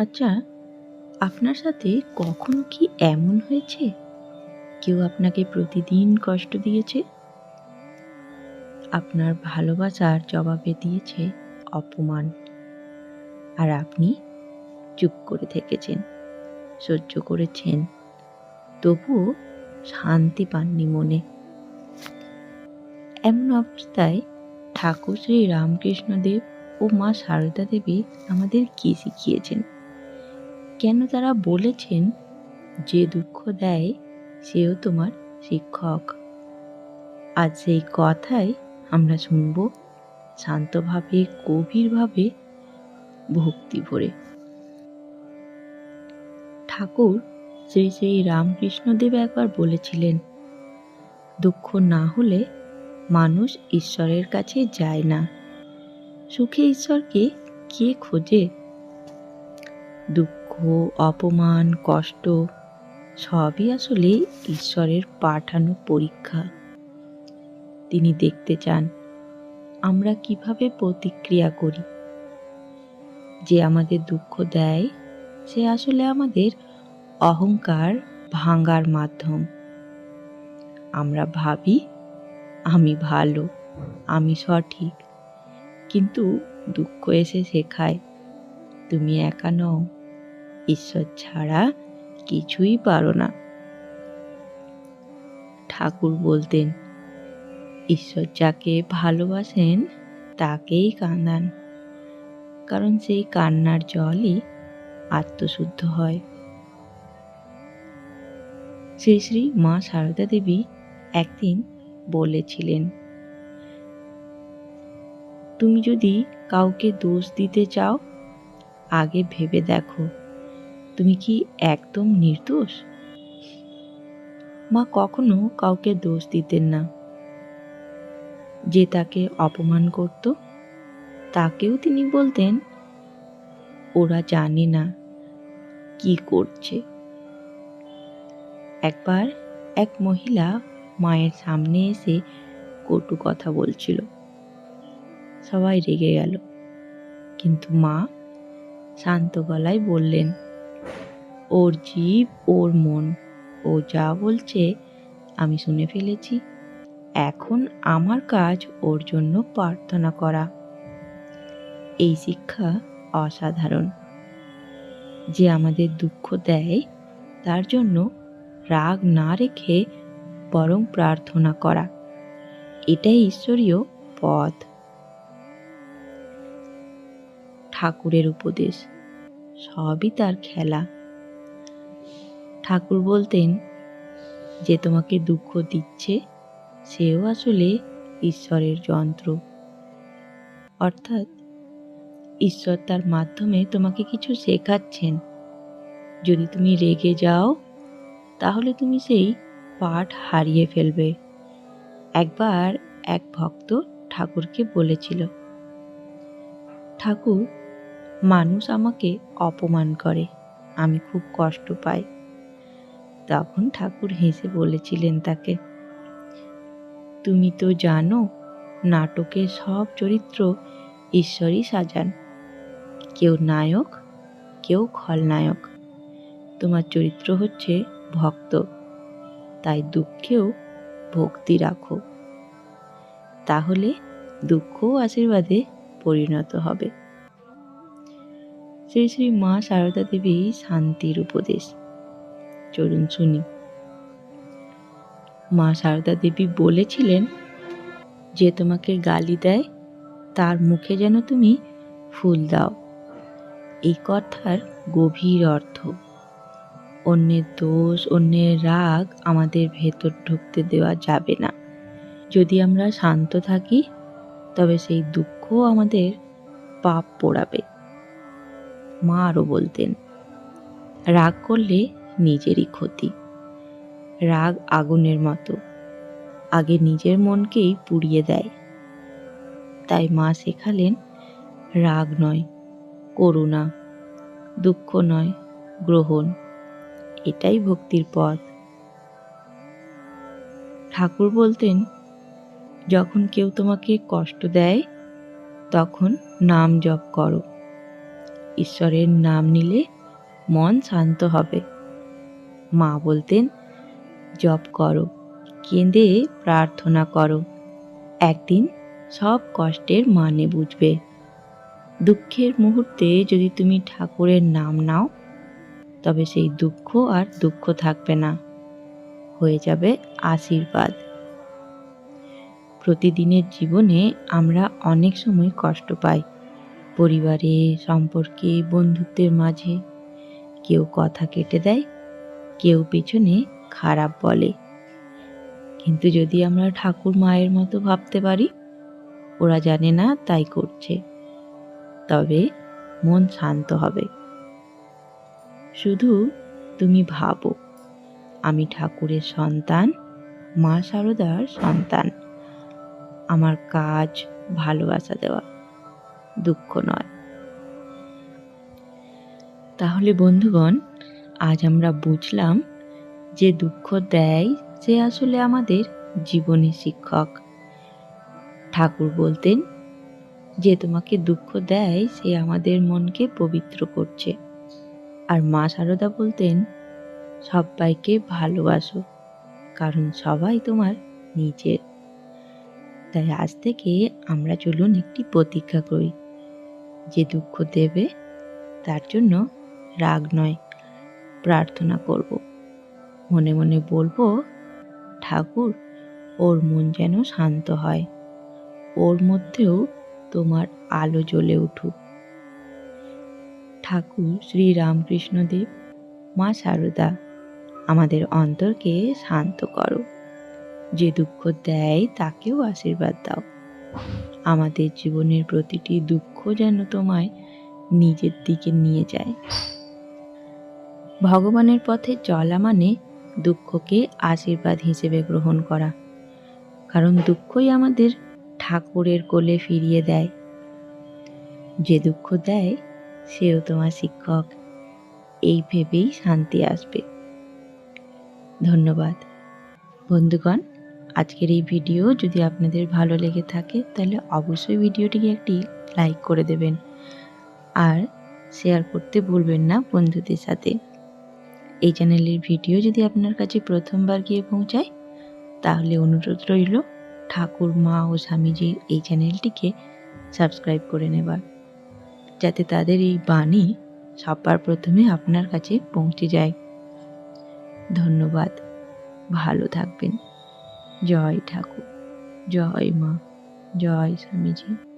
আচ্ছা আপনার সাথে কখনো কি এমন হয়েছে? কেউ আপনাকে প্রতিদিন কষ্ট দিয়েছে? আপনার ভালোবাসার জবাবে দিয়েছে অপমান। আর আপনি চুপ করে থেকেছেন, সহ্য করেছেন, তবুও শান্তি পাননি মনে। এমন অবস্থায় ঠাকুর শ্রী রামকৃষ্ণদেব ও মা সারদা দেবী আমাদের কি শিখিয়েছেন? কেন তারা বলেছেন, যে দুঃখ দেয়, সেও তোমার শিক্ষক আজ সেই কথাই আমরা শুনব শান্তভাবে, গভীরভাবে ভক্তি ভরে। ঠাকুর শ্রী শ্রী রামকৃষ্ণদেব একবার বলেছিলেন, দুঃখ না হলে মানুষ ঈশ্বরের কাছে যায় না। সুখে ঈশ্বরকে কে খোঁজে? দুঃখ অপমান, কষ্ট, সবই আসলে ঈশ্বরের পাঠানো পরীক্ষা। তিনি দেখতে চান, আমরা কীভাবে প্রতিক্রিয়া করি? যে আমাদের দুঃখ দেয়, সে আসলে আমাদের অহংকার ভাঙার মাধ্যম। আমরা ভাবি, আমি ভালো, আমি সঠিক, কিন্তু দুঃখ এসে শেখায়, তুমি একা নও। ঈশ্বর ছাড়া কিছুই পারো না। ঠাকুর বলতেন, ঈশ্বর যাকে ভালোবাসেন তাকেই কাঁদান, কারণ সেই কান্নার জলই আত্মশুদ্ধ হয়। শ্রী শ্রী মা সারদা দেবী একদিন বলেছিলেন, তুমি যদি কাউকে দোষ দিতে চাও, আগে ভেবে দেখো তুমি কি একদম নির্দোষ? মা কখনো কাউকে দোষ দিতেন না। যে তাকে অপমান করত, তাকেও তিনি বলতেন, ওরা জানে না কি করছে। একবার এক মহিলা মায়ের সামনে এসে কটু কথা বলছিল। সবাই রেগে গেল। কিন্তু মা শান্ত গলায় বললেন ওর জীব, ওর মন। ও যা বলছে, আমি শুনে ফেলেছি। এখন আমার কাজ ওর জন্য প্রার্থনা করা। এই শিক্ষা অসাধারণ। যে আমাদের দুঃখ দেয়, তার জন্য রাগ না রেখে বরং প্রার্থনা করা। এটাই ঈশ্বরীয় পথ। ঠাকুরের উপদেশ। সবই তার খেলা। ঠাকুর বলতেন, যে তোমাকে দুঃখ দিচ্ছে, সেও আসলে ঈশ্বরের যন্ত্র। অর্থাৎ, ঈশ্বর তার মাধ্যমে তোমাকে কিছু শেখাচ্ছেন। যদি তুমি রেগে যাও, তাহলে তুমি সেই পাঠ হারিয়ে ফেলবে। একবার এক ভক্ত ঠাকুরকে বলেছিল, ঠাকুর, মানুষ আমাকে অপমান করে। আমি খুব কষ্ট পাই। তখন ঠাকুর হেসে বলেছিলেন তাকে, তুমি তো জানো, নাটকের সব চরিত্র ঈশ্বরই সাজান। কেউ নায়ক, কেউ খলনায়ক। তোমার চরিত্র হচ্ছে ভক্ত, তাই দুঃখেও ভক্তি রাখো। তাহলে দুঃখও আশীর্বাদে পরিণত হবে। শ্রী শ্রী মা সারদা দেবী শান্তির উপদেশ। চলুন শুনি মা সারদা দেবী বলেছিলেন যে তোমাকে গালি দেয়, তার মুখে যেন তুমি ফুল দাও। এই কথার গভীর অর্থ, অন্যের দোষ, অন্যের রাগ আমাদের ভেতর ঢুকতে দেওয়া যাবে না। যদি আমরা শান্ত থাকি, তবে সেই দুঃখ আমাদের পাপ পোড়াবে। মা আরও বলতেন, রাগ করলে নিজেরই ক্ষতি। রাগ আগুনের মতো। আগে নিজের মনকেই পুড়িয়ে দেয়। তাই মা শেখালেন, রাগ নয়, করুণা, দুঃখ নয়, গ্রহণ, এটাই ভক্তির পথ। ঠাকুর বলতেন, যখন কেউ তোমাকে কষ্ট দেয়, তখন নাম জপ করো। ঈশ্বরের নাম নিলে মন শান্ত হবে। মা বলতেন, জপ করো, কেঁদে প্রার্থনা করো। একদিন সব কষ্টের মানে বুঝবে। দুঃখের মুহূর্তে যদি তুমি ঠাকুরের নাম নাও, তবে সেই দুঃখ আর দুঃখ থাকবে না। হয়ে যাবে আশীর্বাদ। প্রতিদিনের জীবনে আমরা অনেক সময় কষ্ট পাই। পরিবারে, সম্পর্কে, বন্ধুত্বের মাঝে। কেউ কথা কেটে দেয় কেউ পেছনে খারাপ বলে। কিন্তু যদি আমরা ঠাকুর মায়ের মতো ভাবতে পারি, ওরা জানে না তাই করছে। তবে মন শান্ত হবে। শুধু তুমি ভাবো, আমি ঠাকুরের সন্তান, মা শারদার সন্তান। আমার কাজ, ভালোবাসা দেওয়া দুঃখ নয়। তাহলে বন্ধুগণ আজ আমরা বুঝলাম যে দুঃখ দেয় সে আসলে আমাদের জীবনী শিক্ষক। ঠাকুর বলতেন, যে তোমাকে দুঃখ দেয়, সে আমাদের মনকে পবিত্র করছে। আর মা সারদা বলতেন সবাইকে ভালোবাসো, কারণ সবাই তোমার নিজের। তাই আজ থেকে আমরা চলুন একটি প্রতীক্ষা করি। যে দুঃখ দেবে, তার জন্য রাগ নয়। প্রার্থনা করব। মনে মনে বলব, ঠাকুর, ওর মন যেন শান্ত হয়। ওর মধ্যেও তোমার আলো জ্বলে উঠুক। ঠাকুর শ্রী রামকৃষ্ণদেব মা সারদা, আমাদের অন্তরকে শান্ত করো। যে দুঃখ দেয় তাকেও আশীর্বাদ দাও। আমাদের জীবনের প্রতিটি দুঃখ যেন তোমায় নিজের দিকে নিয়ে যায়। ভগবানের পথে চলা মানে দুঃখকে আশীর্বাদ হিসেবে গ্রহণ করা। কারণ দুঃখই আমাদের ঠাকুরের কোলে ফিরিয়ে দেয়। যে দুঃখ দেয়, সেও তোমার শিক্ষক। এই ভেবেই শান্তি আসবে। ধন্যবাদ। বন্ধুগণ, আজকের এই ভিডিও যদি আপনাদের ভালো লেগে থাকে, তাহলে অবশ্যই ভিডিওটিকে একটি লাইক করে দেবেন। আর শেয়ার করতে ভুলবেন না বন্ধুদের সাথে। এই চ্যানেলের ভিডিও যদি আপনার কাছে প্রথমবার গিয়ে পৌঁছায়, তাহলে অনুরোধ রইল ঠাকুর, মা ও স্বামীজির এই চ্যানেলটিকে সাবস্ক্রাইব করে নেবার, যাতে তাদের এই বাণী সবার প্রথমে আপনার কাছে পৌঁছে যায়। ধন্যবাদ। ভালো থাকবেন। জয় ঠাকুর। জয় মা। জয় স্বামীজি।